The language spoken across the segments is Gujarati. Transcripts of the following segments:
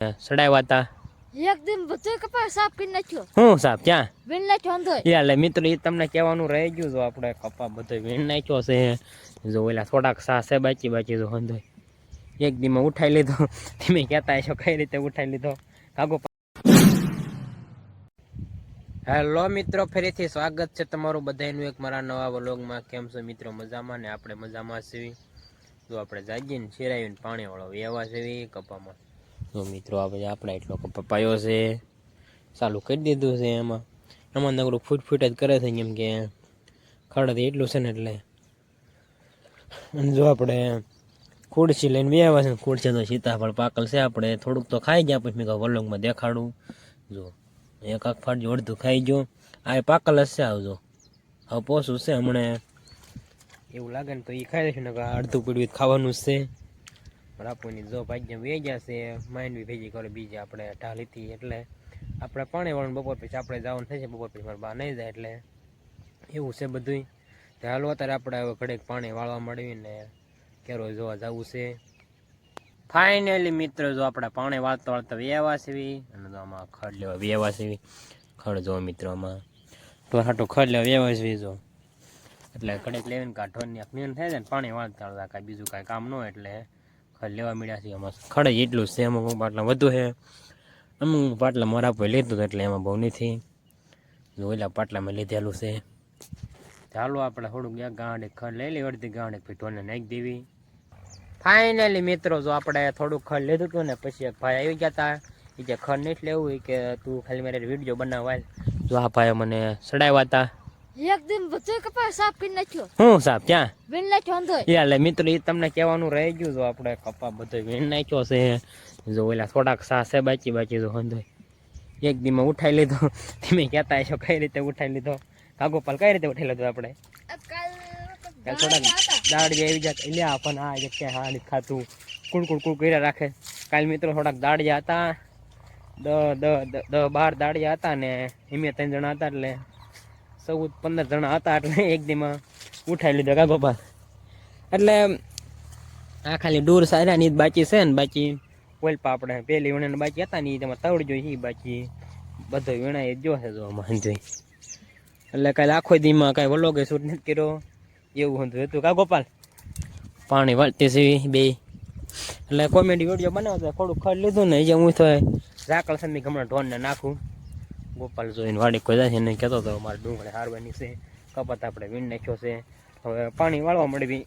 સડાવ્યા હતા એક દિન બધો કપાસ સાફ કરી નાખ્યો. હું સાફ ક્યાં? વીણ નાખ્યો અંધો એટલે મિત્રો એ તમને કહેવાનું રહી ગયું જો આપણે કપા બધો વીણ નાખ્યો છે. જો ઓલા થોડાક સા છે બાકી બાકી જો અંધો એક દીમાં ઉઠાઈ લીધો. તમે કહેતા હશો કઈ રીતે ઉઠાઈ લીધો? કાગો હેલો મિત્રો ફરીથી સ્વાગત છે તમારું બધાનું એક મારા નવા વ્લોગમાં. કેમ છો મિત્રો? મજામાં ને? આપણે મજામાં છીએ. જો આપણે જાગીને શેરાવીને પાણીવાળો વ્યવહાર છે કપામાં. જો મિત્રો, આ બધા આપણે એટલો પપાયો છે. ચાલુ કરી દીધું છે એમાં. એમાં નકરું ફૂટ ફૂટ જ કરે છે કેમ કે ખડ એટલું છે ને એટલે. અને જો આપણે ખુરશી લઈને બે આવ્યા છે ખુરશી તો સીતાફળ પાકલ છે આપણે. થોડુંક તો ખાઈ ગયા, પછી મેં કહું વલોગમાં દેખાડું. જો, એક આખ ફાટ અડધું ખાઈ ગયો. આ પાકલ છે આવજો હવે પોસું છે હમણાં. એવું લાગે ને તો એ ખાઈ લેશું ને અડધું પીડ્યું ખાવાનું છે. રાપુની જો ભાગ્ય વેજ છે માઇન્ડ બી ભેગી કરે બીજી આપણે ઢાલીથી, એટલે આપણે પાણી વાળું બપોર પછી આપણે જવાનું થશે બપોર પછી મારે બહાર નહીં જાય એટલે એવું છે બધુંય. તો હાલો, અત્યારે આપણે હવે ઘડેક પાણી વાળવા મળીને કેરો જોવા જવું છે. ફાઇનલી મિત્રો, જો આપણે પાણી વાળતા વાળતા વ્યવા સીવી, અને જો આમાં ખડ લેવા સીવી, ખડ જો મિત્રો આમાં. તો હાટો ખડ લેવા વ્યવા સીવી જો. એટલે ઘડેક લેવીને કાઢવાની ક્લીન થાય ને, પાણી વાળતા વાળતા કાંઈ બીજું કાંઈ કામ ન હોય એટલે ખડ લેવા મળ્યા છે. એમાં ખડ એટલું છે એમાં અમુક પાટલા વધુ છે. અમુક પાટલા મારા પર લીધું એટલે એમાં બહુ નથી. ઓલા પાટલામાં લીધેલું છે. ચાલો આપણે થોડુંક એક ગાંડે ખડ લઈ લઈ અડધી ગાંડે ઢોરને નાખી દેવી. ફાઇનલી મિત્રો, જો આપણે થોડુંક ખડ લીધું હતું ને, પછી એક ભાઈ આવી ગયા હતા. એ જે ખડ નથી લેવું કે તું ખાલી મારે વીડિયો બનાવવા. જો આ ભાઈ મને સડાવ્યા હતા. એક દિન બધો કપાસ સાફ કરી નાખ્યો. હું સાફ ક્યાં? વીણ નાખ્યો અંધો. એટલે મિત્રો એ તમને કહેવાનું રહી ગયું જો આપણે કપા બધો વીણ નાખ્યો છે. જો ઓલા થોડાક સા છે બાકી બાકી જો અંધો. એક દીમાં ઉઠાઈ લીધો. તમે કહેતા છો કઈ રીતે ઉઠાઈ લીધો? કાગોપાલ કઈ રીતે ઉઠાઈ લીધો આપણે? કાલ થોડાક દાડી જે આવી જાય એટલે પણ આ એક કે હા ખાતું. કુડ કુડ કુડ કર્યા રાખે. કાલ મિત્રો થોડાક દાડિયા હતા. દ દ- દ બાર દાડિયા હતા ને એમ ત્રણ જણા હતા એટલે ચૌદ, પંદર જણા હતા એટલે એક દીમાં ઉઠાવી લીધો કા ગોપાલ એટલે આ ખાલી દૂર સારાની જ બાકી છે ને બાકી ઓલપા આપણે પેલી વીણે બાકી હતા ને ઈ તેમાં તવડ જોઈ બાકી. બધો વીણાય જો છે જો આમાં એટલે કાલે આખો દીમાં કાંઈ વલો કઈ શૂટ નથી કર્યો. એવું હતું હતું. કા ગોપાલ પાણી વળતી સીવી બે. એટલે કોમેડી વીડિયો બનાવતો થોડું ખડ લીધું ને એ હું તો ઝાકળ સમી હમણાં ઢોનને નાખું. ગોપાલ જોઈને વાડી કોઈ જાય ને કહેતો હતો મારે ડુંગળી હારવાની છે, કપાત આપણે વીણ નાખ્યો છે. હવે પાણી વાળવા મળવી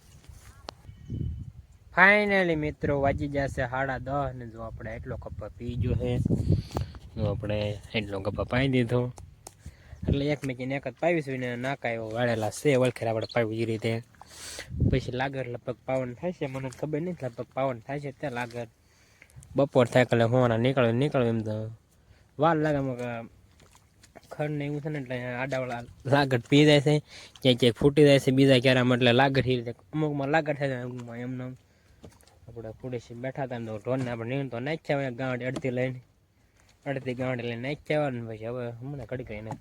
ફાઇનલી મિત્રો વાજી જશે સાડા દસ ને જો આપણે એટલો કપ્પા પી ગયો છે, જો આપણે એટલો કપ્પા પાઈ દીધો. એટલે એક મેકીને એક જ પાવીશું ને નાકા એવો વાળેલા છે, વળખેર આપણે પાવી એ રીતે. પછી લાગર લગભગ પાવન થાય છે, મને ખબર નહીં લગભગ પાવન થાય છે ત્યાં લાગર. બપોર થાય એટલે હોવાના નીકળ્યો નીકળ્યો એમ તો. વાર લાગે ખડ ને એવું છે ને એટલે આડાવાળા લાગટ પી જાય છે ક્યાંક ક્યાંક ફૂટી જાય છે, બીજા ક્યારામાં એટલે લાગટ એ રીતે અમુકમાં લાગટ થાય અમુકમાં એમને આપણે ફૂડેસી બેઠા હતા તો ઢોરને આપણે નીણ તો નાખ્યા હોય, ગાંઠ અડધી લઈને. અડધી ગાંઠ લઈને નાખ્યા હોય ને પછી હવે હમણાં કડી કહીને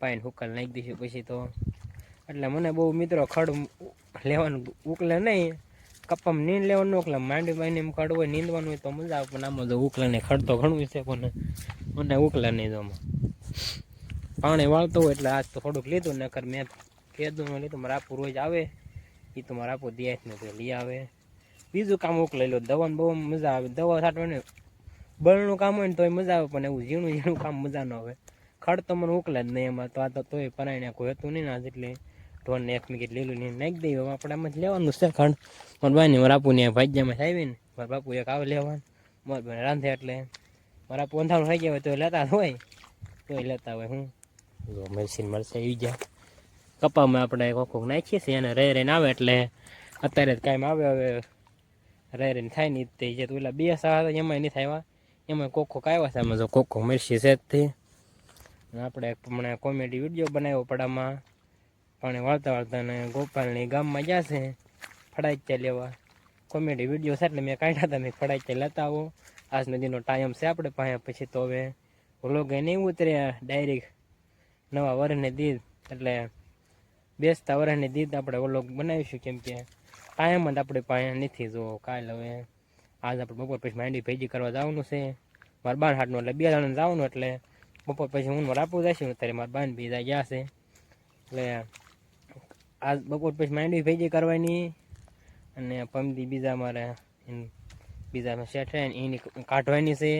પાઈને હુકલ નાખી દઈશું પછી તો. એટલે મને બહુ મિત્રો ખડ લેવાનું ઉકલે નહીં. કપામાં નીંદ લેવાનું ઉકલે માંડી બાઈને એમ ખડ હોય, નીંદવાનું હોય તો મજા આવે, પણ આમાં તો ઉકલે નહીં ખડ તો ઘણું છે, પણ મને ઉકલે નહીં તો પાણી વાળતો હોય એટલે આજ તો થોડુંક લીધું, નકર મેં કીધું મેં લીધું મારા આપું રોજ આવે એ તો મારા આપું દિયાસ ને તો લઈ આવે. બીજું કામ ઉકલાઈ લો, દવાનું બહુ મજા આવે. દવા છાંટવાની બળનું કામ હોય ને તોય મજા આવે, પણ એવું ઝીણું ઝીણું કામ મજા ન આવે. ખડ તો મને ઉકલે જ નહીં એમાં તો આ તોય પરાયણ કોઈ હતું નહીં ને આજ એટલે. ઢોરને એક મિકેટ લીલું નહીં નાખી દઈએ આપણે આમાં જ લેવાનું છે ખંડ. મારા ભાઈ ને મારા બાપુ ને ભાગ્યામાં આવી ને મારા બાપુ એક આવે લેવાનું. મારા બેન રાંધે એટલે. મારા બાપુ અંધારું થઈ ગયા હોય તો લેતા હોય. તોય લેતા હોય હું. જો મેલસીન મળશે આવી ગયા કપામાં આપણે કોક નાખીએ છીએ અને રે રેન આવે એટલે અત્યારે જ કાંઈ આવે, હવે રે રેન થાય નહીં તે જે પેલા બે સા હતા, એમાંય નહીં થાય, એમાં કોક આવ્યા છે આમાં જો કોકો મિર્ચી છે આપણે હમણાં કોમેડી વીડિયો બનાવ્યો પડામાં. પાણી વાળતા વાળતા અને ગોપાલની ગામમાં છે ફડાઈચ્યા લેવા. કોમેડી વીડિયો છે એટલે મેં કાઢ્યા હતા, મેં ફડાઈચ્યા લેતા આવો. આજ નદીનો ટાઈમ છે આપણે પાસે પછી તો હવે. વ્લોગ નહીં ઉતર્યા ડાયરેક્ટ નવા વરને દીધ, એટલે બેસતા વરને દીધ આપણે ઓલો બનાવીશું કેમ કે ટાઈમ જ આપણે પાસે નથી જો કાલ હવે. આજ આપણે બપોર પછી માંડી ભેજી કરવા જવાનું છે. મારા બાન હાટનું એટલે બે જણાને જવાનું એટલે બપોર પછી હું મારા આપવું જશે અત્યારે મારા બાન બી ગયા છે. એટલે આજ બપોર પછી માંડવી ભેજી કરવાની અને પમદી બીજા મારે એમ શેઠે એની કાઢવાની છે.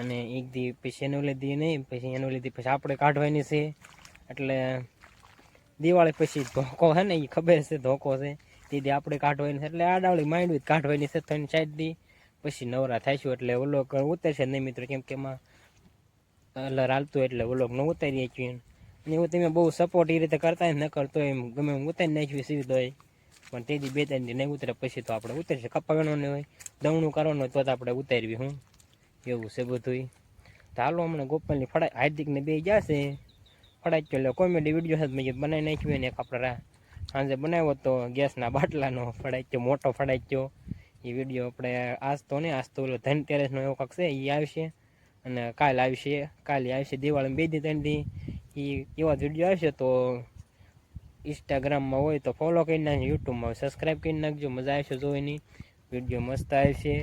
અને એક દી પછી એનું લીધી નહીં, પછી એનું લીધી, પછી આપણે કાઢવાની છે. એટલે દિવાળી પછી ધોકો છે ને એ ખબર છે, ધોકો છે. તે આપણે કાઢવાની છે, એટલે આડાવળી માંડવી કાઢવાની છે ત્રણ સાઈડ દી. પછી નવરા થાઈશું એટલે ઓલો ઉતરશે નહીં મિત્રો, કેમ કે એમાં કલર હાલતું એટલે ઓલો ન ઉતારી છીએ અને એવું તમે બહુ સપોર્ટ એ રીતે કરતા ન કરતો એમ ગમે એમ ઉતારી નાખ્યું સીધો હોય પણ તે દી બે ત્રણ દી નહીં ઉતરે, પછી તો આપણે ઉતરશે કપાવવાનું હોય દવણું કરવાનું તો આપણે ઉતારવી, હું? એવું છે બધું તો હાલો, હમણાં ગોપાલની ફળા હાર્દિકને બે જશે ફળાઈ એટલે કોમેડી વીડિયો સાથે મેં બનાવી નાખ્યું ને એક આપણે સાંજે બનાવ્યો તો ગેસના બાટલાનો ફળાઈ મોટો ફળાઈ એ વીડિયો આપણે આજ તો ને આજ તો ઓલો ધનતેરસનો એવો કાંક છે એ આવશે. અને કાલ આવશે, કાલે આવશે દિવાળી બે દી ત્રણ દી. એ એવા જ વીડિયો આવશે તો ઇન્સ્ટાગ્રામમાં હોય તો ફોલો કરી નાખજો યુટ્યુબમાં સબસ્ક્રાઈબ કરી નાખજો. મજા આવશે જોઈની. વીડિયો મસ્ત આવશે.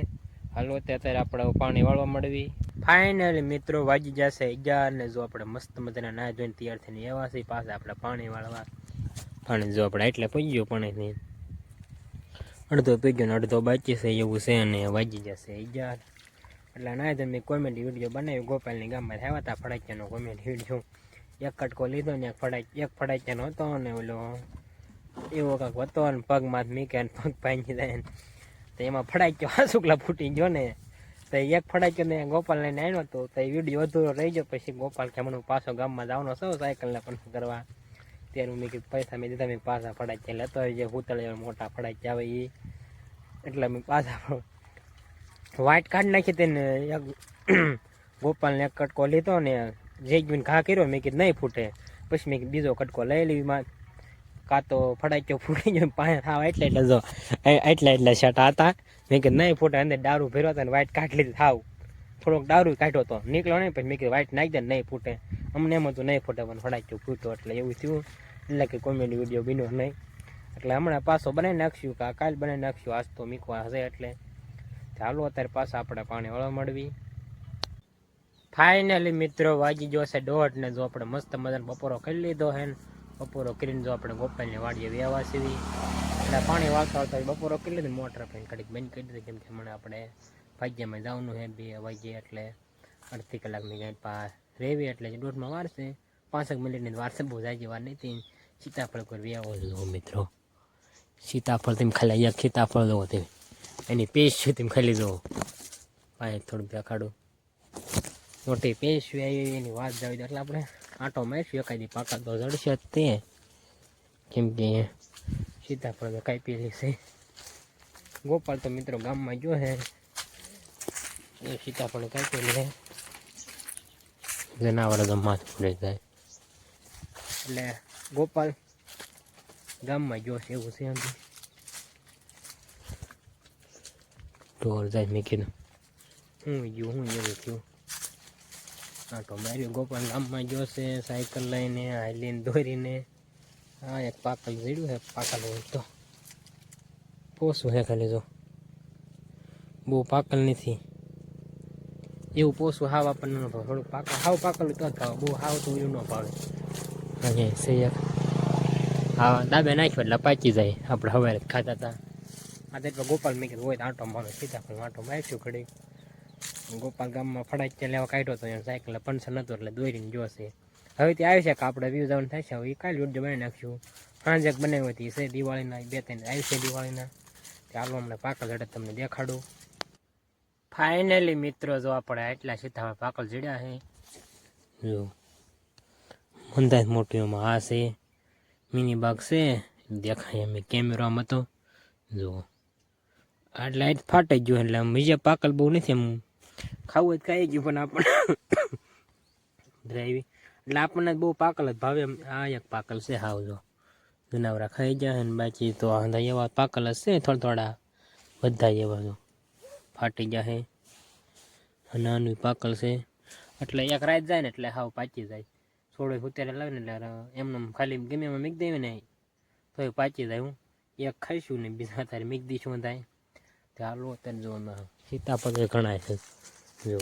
હાલો અત્યારે આપણે પાણી વાળવા મળવી ફાઇનલી મિત્રો વાજી જશે અગિયાર ને જો આપણે મસ્ત મજાના ના જોઈને તૈયાર થઈને એવા છે પાછા આપણે પાણી વાળવા. પણ જો આપણે એટલે પી ગયો પાણીથી. અડધો પી ને અડધો બાચી છે, એવું છે અને વાજી જશે અગિયાર. એટલે ના તમે કોમેડી વીડિયો બનાવ્યો. ગોપાલની ગામમાં આવ્યા હતા ફડાક્યાનો કોમેડી વીડિયો એક કટકો લીધો ને એક ફડાઈ એક ફડાક્યાનો હતો ને ઓલો, એવો કાંક હતો ને પગમાં મીકે ને પગ ભાંગી જાય ને. તો એમાં ફડાક્યો હાસુકલા ફૂટી ગયો ને. તો એક ફડાક્યો ને ગોપાલ લઈને આવ્યો હતો તો એ વીડિયો અધૂરો રહી ગયો. પછી ગોપાલ કે હમણાં પાછો ગામમાં જવાનો છો સાયકલને પણ કરવા? ત્યારે મેં કીધું, પૈસા મેં દીધા, મેં પાછા ફડાક્યા લેતો જે ભૂતળે મોટા ફડાક્યા આવે એ એટલે મેં પાછા વાઇટ કાર્ડ નાખી તેને, એક ગોપાલને એક કટકો લીધો ને જેજવીને ઘા કર્યો, મેં કીધું નહીં ફૂટે. પછી મેં બીજો કટકો લઈ લેવી કાં તો ફડાક્યો ફૂટી ગયો, પાણી થાવ એટલે એટલે જો એટલા એટલા શટા હતા. મેં કીધું નહીં ફૂટે, અંદર દારૂ ભર્યો હતા ને વાઇટ કાઢી લીધી થાવ થોડોક દારૂ કાઢ્યો હતો નીકળ્યો નહીં, પછી મેં કીધું વાઇટ નાખી દે નહીં ફૂટે. અમને એમ હતું નહીં ફૂટે, પણ ફડાક્યો ફૂટો એટલે એવું થયું. એટલે કે કોમેડી વીડિયો બીનો નહીં. એટલે હમણાં પાછો બનાવી નાખશું, કાલ બનાવી નાખશું. આજ તો મીકવા હશે એટલે. ચાલો અત્યારે પાછા આપણે પાણી વળવા મળવી ફાઇનલી મિત્રો, વાગી ગયો છે દોઢ ને જો આપણે મસ્ત મજાનો બપોરો કરી લીધો હે ને. બપોરો કરીને જો આપણે ગોપાલની વાડીએ વ્યવા સીવી એટલે પાણી વાળતા વાળતા બપોરો કરી લીધું મોટર પણ કડીક બંધ કરી દીધી કેમ કે હમણાં આપણે ભાગ્યમાં જવાનું છે બે વાગ્યે એટલે અડધી કલાકની જાય પા રેવી એટલે જે દોઢમાં વારશે પાંસઠ મિનિટની વારશે બહુ જાય વાર નહીં તે સીતાફળ પર વ્યાવો જો મિત્રો. સીતાફળ તમે ખાલી એક સીતાફળ જોવો તમે. એની પેસ્ટ છે તમે ખાલી જોવો પાય થોડુંક દેખાડું. મોટી પેસ્ટ આવી એની વાત જાવી એટલે આપણે આંટો મારીશું, એકાદી પાકા તો જડશે જ તે. કેમ કે સીતાફળ તો કાપી છે. ગોપાલ તો મિત્રો ગામમાં ગયો હે એ સીતાફળ કાપેલી છે. જનાવર તો જ ફૂડી જાય. એટલે ગોપાલ ગામમાં ગયો છે, એવું છે એમ. ઢોર જાય મેં કીધું. હું ગયું, હું એવું થયું. આટો માર્યો ગોપાલ ગામમાં ગયો છે, સાયકલ લઈને હાલીને દોરીને. હા એક પાકલ જીડ્યું છે, પાકલ હોય તો. પોસું છે ખાલી જો. બહુ પાકલ નથી. એવું પોસું હાવ આપણને ન ભાવે. થોડું પાકલ, હાવ પાકલ તો જ ભાવે બહુ હાવ તો એવું ન ભાવે. છે એક હા દાબે નાખ્યો એટલે પાકી જાય. આપણે હવે ખાતા હતા. આ તો ગોપાલ મેં કીધું હોય તો આંટો મારો સીતાફળ આંટો મારીશું ઘડી ગોપાલ ગામમાં ફળાઈ ત્યાં લેવા કાઢ્યો હતો એને સાયકલ પંચર નતો એટલે દોરીને જોશે હવે ત્યાં આવી કે આપણે વ્યૂ જવાનું થાય છે. હવે કાલે વીડિયો બનાવી નાખશું. સાંજે બનાવી હતી છે દિવાળીના બે ત્રણ આવી છે દિવાળીના. ચાલો અમને પાકલ જડે તમને દેખાડું. ફાઇનલી મિત્રો, જો આપણે આટલા સીધામાં પાકલ જડ્યા છે. જો મંદાજ મોટીઓમાં આ છે. મિની બાગ છે. દેખાય અમે કેમેરામાં હતો જો, આ લાઈટ ફાટે ગયો એટલે બીજા પાકલ બહુ નથી એમ ખાવું જ ખાઈ ગયું પણ આપણને ડ્રાઈવી એટલે આપણને બહુ પાકલ જ ભાવે આ એક પાકલ છે હાવ જો. જનાવરા ખાઈ જાય ને બાકી તો આંધા એવા પાકલ જ છે થોડા થોડા બધા એવા જો. ફાટી અને આનું પાકલ છે. એટલે એક રાત જાય ને એટલે હાવ પાકી જાય. થોડો ઉતારે લાવે ને એટલે એમને ખાલી ગમે એમાં મીક દેવી ને તો એ પાકી જાય હું. એક ખાઈશું ને બીજા, તારે મીક દઈશું થાય ચાલો અત્યારે જો સીતાફળ ઘણા છે. જો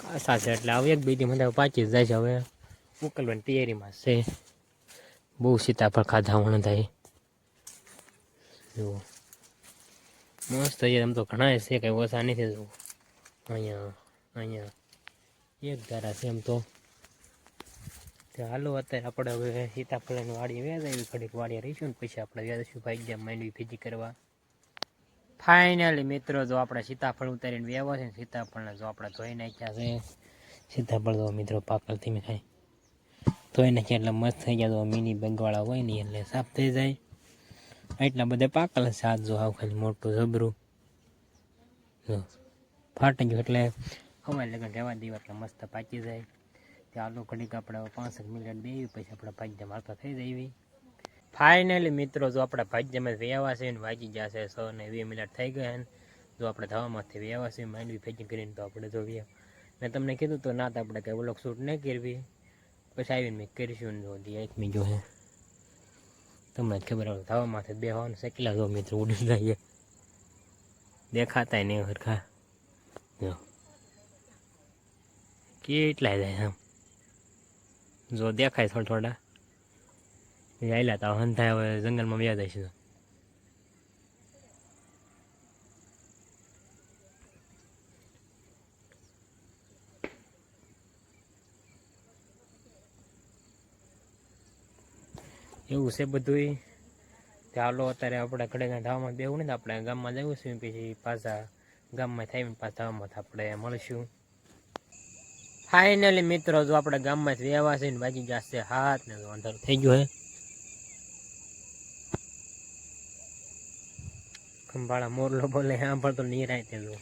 કાસા છે એટલે હવે એક બીજી મને પાછી જાય છે. હવે ઉકલવાની તૈયારીમાં છે. બહુ સીતાફળ ખાધા વણ થાય જુઓ. મસ્ત અહીંયા એમ તો ઘણા છે, કંઈ ઓછા નથી. જુઓ. અહીંયા અહીંયા. એક ધારા છે એમ તો. હાલો, અત્યારે આપણે હવે સીતાફળની વાડી વ્યાજ ઘડીક વાડીએ રહીશું ને પછી આપણે વ્યાજશું ભાઈ ગયા માંડવી ભેજી કરવા. ફાઇનલી મિત્રો, જો આપણે સીતાફળ ઉતારીને વ્યવો છે સીતાફળને જો આપણે ધોઈ નાખ્યા છે. સીતાફળ જો મિત્રો પાકલ ધીમે થાય ધોઈ નાખ્યા એટલે મસ્ત થઈ ગયા તો મિની બેગવાળા હોય ને, એટલે સાફ થઈ જાય. એટલા બધા પાકલ આજ જો આવું ખાલી મોટું જબરું. જો ફાટી ગયું એટલે હવાઈ લગન રહેવા દેવા એટલે મસ્ત પાકી જાય. ત્યાં આલુ ઘડીક આપણે પાંસઠ મિનિટ બે પછી આપણે ભાગ્ય મારતા થઈ જાય ફાઇનલી મિત્રો, જો આપણે ભાઈ વ્યાવા છે ને વાગી જશે સો ને વીસ મિનિટ થઈ ગયા ને, જો આપણે થવામાંથી વ્યાવા છે, માંડવી ભેગી કરીને તો આપણે જો વ્યા મેં તમને કીધું તો ના તો આપણે કંઈ વ્લોગ શૂટ નહીં કરવી. પછી આવીને મેં કરીશું ને જો દી એક મી જો હે. તમને ખબર આવે થવામાંથી બે હોવાનું શેકલા જો મિત્રો ઉડી જાય. દેખાતા નહીં હરખા. જો. કેટલા જાય આમ જો દેખાય થોડા થોડા. આયલા તા, હંધાય હવે જંગલમાં વ્યા જાય એવું છે બધું ચાલો અત્યારે આપણે કડેના ધાવામાં બેવું ને આપણે ગામમાં જવું છે પછી પાછા ગામમાં થઈને પાછા ધાવામાં આપણે મળશું. ફાઇનલી મિત્રો, જો આપણે ગામમાં વ્યવહાર છે ને બાકી જશે હાથ ને અંધારું થઈ ગયું હે. ખંભાળા મોરલો બોલે સાંભળતો નિરાય તે જો.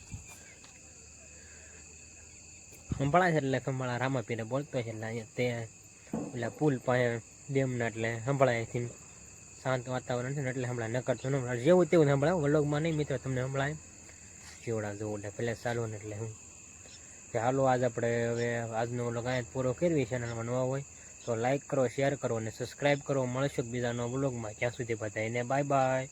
સંભળાય છે એટલે ખંભાળા રામાપીરે બોલતો છે એટલે અહીંયા તે એટલે પુલ પાસે ડેમના એટલે સંભળાયથી શાંત વાતાવરણ છે ને એટલે હમણાં નકરતો ન સંભળાય. જેવું તેવું સંભળાય. વલોગમાં નહીં મિત્રો, તમને સંભળાય. કેવડા જોવું એટલે પહેલાં ચાલો ને એટલે હું. હાલો, આજ આપણે હવે આજનો વ્લોગ અહીંયા પૂરો કરવી ચેનલમાં નવા હોય તો લાઈક કરો શેર કરો અને સબસ્ક્રાઈબ કરો. મળશું બીજાનો વ્લોગમાં ત્યાં સુધી બધાને બાય બાય